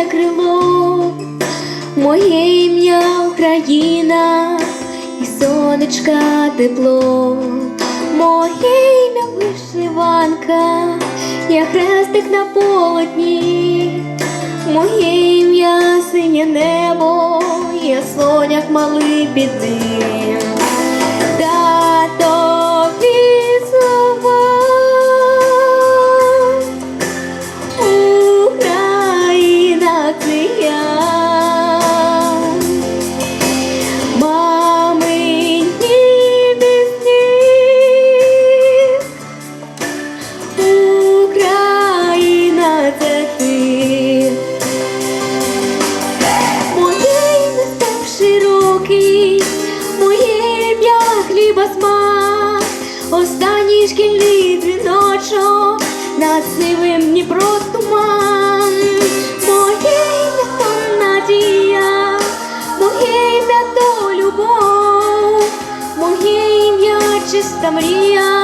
легке крило, моє ім'я Україна, і сонечка тепло, моє ім'я вишиванка, я хрестик на полотні, моє ім'я синє небо, я соняк малий під смак, останній шкільний дзвіночок над сивим Дніпро туман. Моє ім'я то надія, моє ім'я то любов, моє ім'я чиста мрія